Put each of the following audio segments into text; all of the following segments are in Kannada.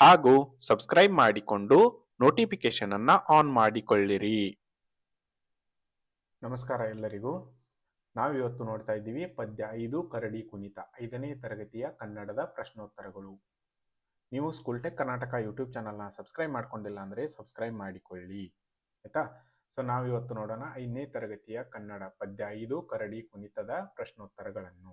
ಹಾಗೂ ಸಬ್ಸ್ಕ್ರೈಬ್ ಮಾಡಿಕೊಂಡು ನೋಟಿಫಿಕೇಶನ್ ಅನ್ನ ಆನ್ ಮಾಡಿಕೊಳ್ಳಿರಿ. ನಮಸ್ಕಾರ ಎಲ್ಲರಿಗೂ. ನಾವಿವತ್ತು ನೋಡ್ತಾ ಇದ್ದೀವಿ ಪದ್ಯ ಐದು ಕರಡಿ ಕುಣಿತ, ಐದನೇ ತರಗತಿಯ ಕನ್ನಡದ ಪ್ರಶ್ನೋತ್ತರಗಳು. ನೀವು ಸ್ಕೂಲ್ ಟೆಕ್ ಕರ್ನಾಟಕ ಯೂಟ್ಯೂಬ್ ಚಾನಲ್ನ ಸಬ್ಸ್ಕ್ರೈಬ್ ಮಾಡ್ಕೊಂಡಿಲ್ಲ ಅಂದರೆ ಸಬ್ಸ್ಕ್ರೈಬ್ ಮಾಡಿಕೊಳ್ಳಿ. ಆಯ್ತಾ? ಸೊ ನಾವಿವತ್ತು ನೋಡೋಣ ಐದನೇ ತರಗತಿಯ ಕನ್ನಡ ಪದ್ಯ ಐದು ಕರಡಿ ಕುಣಿತದ ಪ್ರಶ್ನೋತ್ತರಗಳನ್ನು.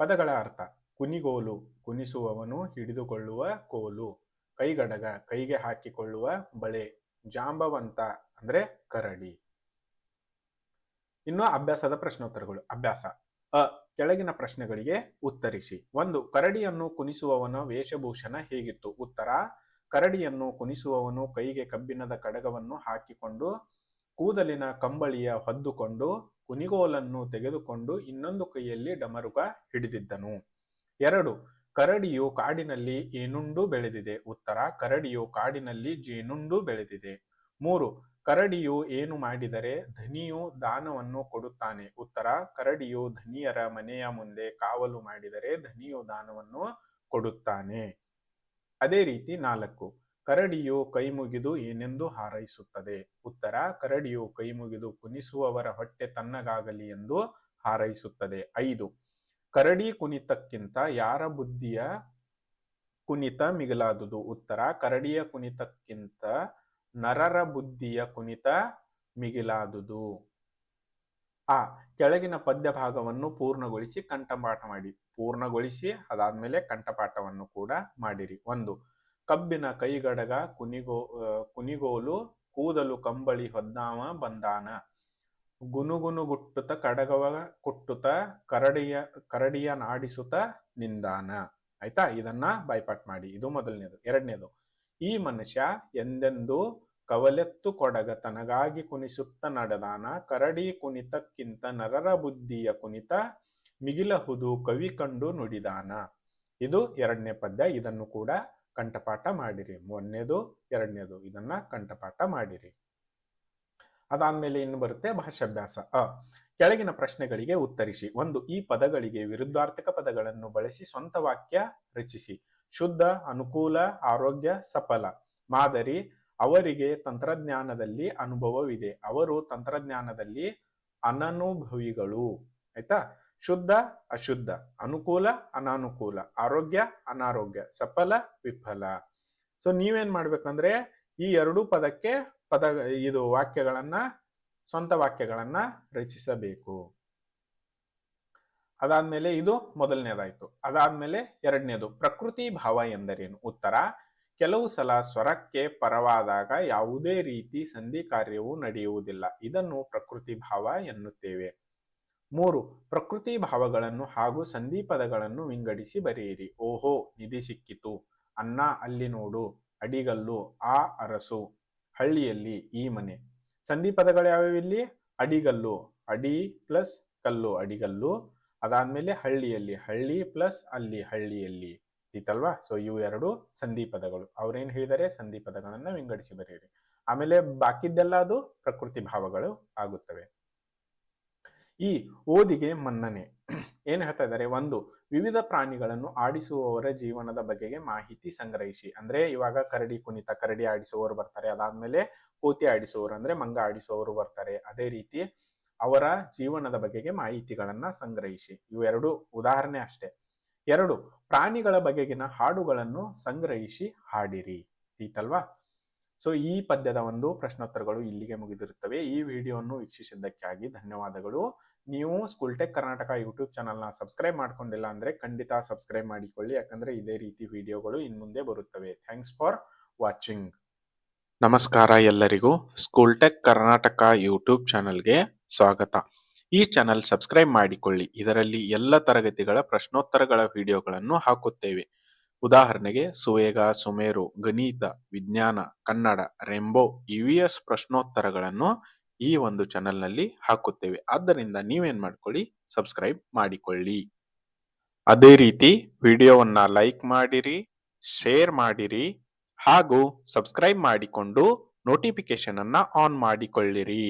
ಪದಗಳ ಅರ್ಥ. ಕುನಿಗೋಲು, ಕುನಿಸುವವನು ಹಿಡಿದುಕೊಳ್ಳುವ ಕೋಲು, ಕೈಗಡಗ, ಕೈಗೆ ಹಾಕಿಕೊಳ್ಳುವ ಬಳೆ, ಜಾಂಬವಂತ ಅಂದ್ರೆ ಕರಡಿ. ಇನ್ನು ಅಭ್ಯಾಸದ ಪ್ರಶ್ನೋತ್ತರಗಳು. ಅಭ್ಯಾಸ. ಅ, ಕೆಳಗಿನ ಪ್ರಶ್ನೆಗಳಿಗೆ ಉತ್ತರಿಸಿ. ಒಂದು, ಕರಡಿಯನ್ನು ಕುನಿಸುವವನ ವೇಷಭೂಷಣ ಹೇಗಿತ್ತು? ಉತ್ತರ, ಕರಡಿಯನ್ನು ಕುನಿಸುವವನು ಕೈಗೆ ಕಬ್ಬಿಣದ ಕಡಗವನ್ನು ಹಾಕಿಕೊಂಡು, ಕೂದಲಿನ ಕಂಬಳಿಯ ಹೊದ್ದುಕೊಂಡು, ಕುನಿಗೋಲನ್ನು ತೆಗೆದುಕೊಂಡು ಇನ್ನೊಂದು ಕೈಯಲ್ಲಿ ಡಮರುಗ ಹಿಡಿದಿದ್ದನು. ಎರಡು, ಕರಡಿಯು ಕಾಡಿನಲ್ಲಿ ಏನುಂಡು ಬೆಳೆದಿದೆ? ಉತ್ತರ, ಕರಡಿಯು ಕಾಡಿನಲ್ಲಿ ಜೇನುಂಡು ಬೆಳೆದಿದೆ. ಮೂರು, ಕರಡಿಯು ಏನು ಮಾಡಿದರೆ ಧನಿಯು ದಾನವನ್ನು ಕೊಡುತ್ತಾನೆ? ಉತ್ತರ, ಕರಡಿಯು ಧನಿಯರ ಮನೆಯ ಮುಂದೆ ಕಾವಲು ಮಾಡಿದರೆ ಧನಿಯು ದಾನವನ್ನು ಕೊಡುತ್ತಾನೆ. ಅದೇ ರೀತಿ ನಾಲ್ಕು, ಕರಡಿಯು ಕೈ ಮುಗಿದು ಏನೆಂದು ಹಾರೈಸುತ್ತದೆ? ಉತ್ತರ, ಕರಡಿಯು ಕೈ ಮುಗಿದು ಕುಣಿಸುವವರ ಹೊಟ್ಟೆ ತನ್ನಗಾಗಲಿ ಎಂದು ಹಾರೈಸುತ್ತದೆ. ಐದು ಕರಡಿ ಕುಣಿತಕ್ಕಿಂತ ಯಾರ ಬುದ್ಧಿಯ ಕುಣಿತ ಮಿಗಿಲಾದುದು? ಉತ್ತರ, ಕರಡಿಯ ಕುಣಿತಕ್ಕಿಂತ ನರರ ಬುದ್ಧಿಯ ಕುಣಿತ ಮಿಗಿಲಾದುದು. ಆ, ಕೆಳಗಿನ ಪದ್ಯ ಭಾಗವನ್ನು ಪೂರ್ಣಗೊಳಿಸಿ ಕಂಠಪಾಠ ಮಾಡಿ. ಪೂರ್ಣಗೊಳಿಸಿ, ಅದಾದ್ಮೇಲೆ ಕಂಠಪಾಠವನ್ನು ಕೂಡ ಮಾಡಿರಿ. ಒಂದು, ಕಬ್ಬಿನ ಕೈಗಡಗ ಕುನಿಗೋ ಕುನಿಗೋಲು ಕೂದಲು ಕಂಬಳಿ ಹೊದ್ದಾಮ ಬಂದಾನ. ಗುನುಗುನುಗುಟ್ಟುತ್ತ ಕಡಗವ ಕುಟ್ಟುತ್ತ ಕರಡಿಯ ಕರಡಿಯ ನಾಡಿಸುತ್ತ ನಿಂದಾನ. ಆಯ್ತಾ? ಇದನ್ನ ಬೈಪಾಟ್ ಮಾಡಿ. ಇದು ಮೊದಲನೇದು. ಎರಡನೇದು, ಈ ಮನುಷ್ಯ ಎಂದೆಂದು ಕವಲೆತ್ತು ಕೊಡಗ ತನಗಾಗಿ ಕುಣಿಸುತ್ತ ನಡೆದಾನ. ಕರಡಿ ಕುಣಿತಕ್ಕಿಂತ ನರರ ಬುದ್ಧಿಯ ಕುಣಿತ ಮಿಗಿಲಹುದು ಕವಿ ಕಂಡು ನುಡಿದಾನ. ಇದು ಎರಡನೇ ಪದ್ಯ. ಇದನ್ನು ಕೂಡ ಕಂಠಪಾಠ ಮಾಡಿರಿ. ಮೊನ್ನೆದು, ಎರಡನೇದು. ಇದನ್ನ ಕಂಠಪಾಠ ಮಾಡಿರಿ. ಅದಾದ್ಮೇಲೆ ಇನ್ನು ಬರುತ್ತೆ ಭಾಷಾಭ್ಯಾಸ. ಅ, ಕೆಳಗಿನ ಪ್ರಶ್ನೆಗಳಿಗೆ ಉತ್ತರಿಸಿ. ಒಂದು, ಈ ಪದಗಳಿಗೆ ವಿರುದ್ಧಾರ್ಥಕ ಪದಗಳನ್ನು ಬಳಸಿ ಸ್ವಂತ ವಾಕ್ಯ ರಚಿಸಿ. ಶುದ್ಧ, ಅನುಕೂಲ, ಆರೋಗ್ಯ, ಸಫಲ. ಮಾದರಿ, ಅವರಿಗೆ ತಂತ್ರಜ್ಞಾನದಲ್ಲಿ ಅನುಭವವಿದೆ. ಅವರು ತಂತ್ರಜ್ಞಾನದಲ್ಲಿ ಅನನುಭವಿಗಳು. ಆಯ್ತಾ? ಶುದ್ಧ, ಅಶುದ್ಧ. ಅನುಕೂಲ, ಅನಾನುಕೂಲ. ಆರೋಗ್ಯ, ಅನಾರೋಗ್ಯ. ಸಫಲ, ವಿಫಲ. ಸೊ ನೀವೇನ್ ಮಾಡ್ಬೇಕಂದ್ರೆ ಈ ಎರಡು ಪದಕ್ಕೆ ಪದ, ಇದು ವಾಕ್ಯಗಳನ್ನ, ಸ್ವಂತ ವಾಕ್ಯಗಳನ್ನ ರಚಿಸಬೇಕು. ಅದಾದ್ಮೇಲೆ ಇದು ಮೊದಲನೇದಾಯ್ತು. ಅದಾದ್ಮೇಲೆ ಎರಡನೇದು, ಪ್ರಕೃತಿ ಭಾವ ಎಂದರೇನು? ಉತ್ತರ, ಕೆಲವು ಸಲ ಸ್ವರಕ್ಕೆ ಪರವಾದಾಗ ಯಾವುದೇ ರೀತಿ ಸಂಧಿ ಕಾರ್ಯವು ನಡೆಯುವುದಿಲ್ಲ. ಇದನ್ನು ಪ್ರಕೃತಿ ಭಾವ ಎನ್ನುತ್ತೇವೆ. ಮೂರು, ಪ್ರಕೃತಿ ಭಾವಗಳನ್ನು ಹಾಗೂ ಸಂಧಿ ಪದಗಳನ್ನು ವಿಂಗಡಿಸಿ ಬರೆಯಿರಿ. ಓಹೋ, ನಿಧಿ ಸಿಕ್ಕಿತು. ಅನ್ನ ಅಲ್ಲಿ ನೋಡು, ಅಡಿಗಲ್ಲು, ಆ ಅರಸು. ಹಳ್ಳಿಯಲ್ಲಿ ಈ ಮನೆ. ಸಂಧಿ ಪದಗಳು ಯಾವ್ಯಾವ ಇಲ್ಲಿ? ಅಡಿಗಲ್ಲು. ಅಡಿ ಪ್ಲಸ್ ಕಲ್ಲು. ಅಡಿಗಲ್ಲು. ಅದಾದ್ಮೇಲೆ ಹಳ್ಳಿಯಲ್ಲಿ. ಹಳ್ಳಿ ಪ್ಲಸ್ ಅಲ್ಲಿ. ಹಳ್ಳಿಯಲ್ಲಿ. ಇತ್ತಲ್ವಾ? ಸೊ ಇವು ಎರಡು ಸಂಧಿ ಪದಗಳು ಅವ್ರೇನ್ ಹೇಳಿದರೆ? ಸಂಧಿ ಪದಗಳನ್ನ ವಿಂಗಡಿಸಿ ಬರೆಯಿರಿ. ಆಮೇಲೆ ಬಾಕಿದ್ದೆಲ್ಲ ಅದು ಪ್ರಕೃತಿ ಭಾವಗಳು ಆಗುತ್ತವೆ. ಈ ಓದಿಗೆ ಮನ್ನಣೆ. ಏನ್ ಹೇಳ್ತಾ ಇದ್ದಾರೆ? ಒಂದು, ವಿವಿಧ ಪ್ರಾಣಿಗಳನ್ನು ಆಡಿಸುವವರ ಜೀವನದ ಬಗೆಗೆ ಮಾಹಿತಿ ಸಂಗ್ರಹಿಸಿ. ಅಂದ್ರೆ ಇವಾಗ ಕರಡಿ ಕುಣಿತ, ಕರಡಿ ಆಡಿಸುವವರು ಬರ್ತಾರೆ. ಅದಾದ್ಮೇಲೆ ಕೋತಿ ಆಡಿಸುವವರು, ಅಂದ್ರೆ ಮಂಗ ಆಡಿಸುವವರು ಬರ್ತಾರೆ. ಅದೇ ರೀತಿ ಅವರ ಜೀವನದ ಬಗೆಗೆ ಮಾಹಿತಿಗಳನ್ನ ಸಂಗ್ರಹಿಸಿ. ಇವೆರಡು ಉದಾಹರಣೆ ಅಷ್ಟೇ. ಎರಡು, ಪ್ರಾಣಿಗಳ ಬಗೆಗಿನ ಹಾಡುಗಳನ್ನು ಸಂಗ್ರಹಿಸಿ ಹಾಡಿರಿ. ಈತಲ್ವಾ ಸೊ, ಈ ಪದ್ಯದ ಒಂದು ಪ್ರಶ್ನೋತ್ತರಗಳು ಇಲ್ಲಿಗೆ ಮುಗಿದಿರುತ್ತವೆ. ಈ ವಿಡಿಯೋವನ್ನು ವೀಕ್ಷಿಸಿದ್ದಕ್ಕಾಗಿ ಧನ್ಯವಾದಗಳು. ನೀವು ಸ್ಕೂಲ್ ಟೆಕ್ ಕರ್ನಾಟಕ ಯೂಟ್ಯೂಬ್ ಚಾನಲ್ನ ಸಬ್ಸ್ಕ್ರೈಬ್ ಮಾಡ್ಕೊಂಡಿಲ್ಲ ಅಂದ್ರೆ ಖಂಡಿತ ಸಬ್ಸ್ಕ್ರೈಬ್ ಮಾಡಿಕೊಳ್ಳಿ. ಯಾಕಂದ್ರೆ ಇದೇ ರೀತಿ ವಿಡಿಯೋಗಳು ಇನ್ ಮುಂದೆ ಬರುತ್ತವೆ. ಥ್ಯಾಂಕ್ಸ್ ಫಾರ್ ವಾಚಿಂಗ್ ನಮಸ್ಕಾರ ಎಲ್ಲರಿಗೂ. ಸ್ಕೂಲ್ ಟೆಕ್ ಕರ್ನಾಟಕ ಯೂಟ್ಯೂಬ್ ಚಾನಲ್ಗೆ ಸ್ವಾಗತ. ಈ ಚಾನಲ್ ಸಬ್ಸ್ಕ್ರೈಬ್ ಮಾಡಿಕೊಳ್ಳಿ. ಇದರಲ್ಲಿ ಎಲ್ಲ ತರಗತಿಗಳ ಪ್ರಶ್ನೋತ್ತರಗಳ ವಿಡಿಯೋಗಳನ್ನು ಹಾಕುತ್ತೇವೆ. ಉದಾಹರಣೆಗೆ ಸುವೇಗ, ಸುಮೇರು, ಗಣಿತ, ವಿಜ್ಞಾನ, ಕನ್ನಡ, ರೆಂಬೋ ಇವಿಎಸ್ ಪ್ರಶ್ನೋತ್ತರಗಳನ್ನು ಈ ಒಂದು ಚಾನೆಲ್ನಲ್ಲಿ ಹಾಕುತ್ತೇವೆ. ಆದ್ದರಿಂದ ನೀವೇನು ಮಾಡ್ಕೊಳ್ಳಿ? ಸಬ್ಸ್ಕ್ರೈಬ್ ಮಾಡಿಕೊಳ್ಳಿ. ಅದೇ ರೀತಿ ವಿಡಿಯೋವನ್ನು ಲೈಕ್ ಮಾಡಿರಿ ಶೇರ್ ಮಾಡಿರಿ, ಹಾಗೂ ಸಬ್ಸ್ಕ್ರೈಬ್ ಮಾಡಿಕೊಂಡು ನೋಟಿಫಿಕೇಶನ್ ಅನ್ನ ಆನ್ ಮಾಡಿಕೊಳ್ಳಿರಿ.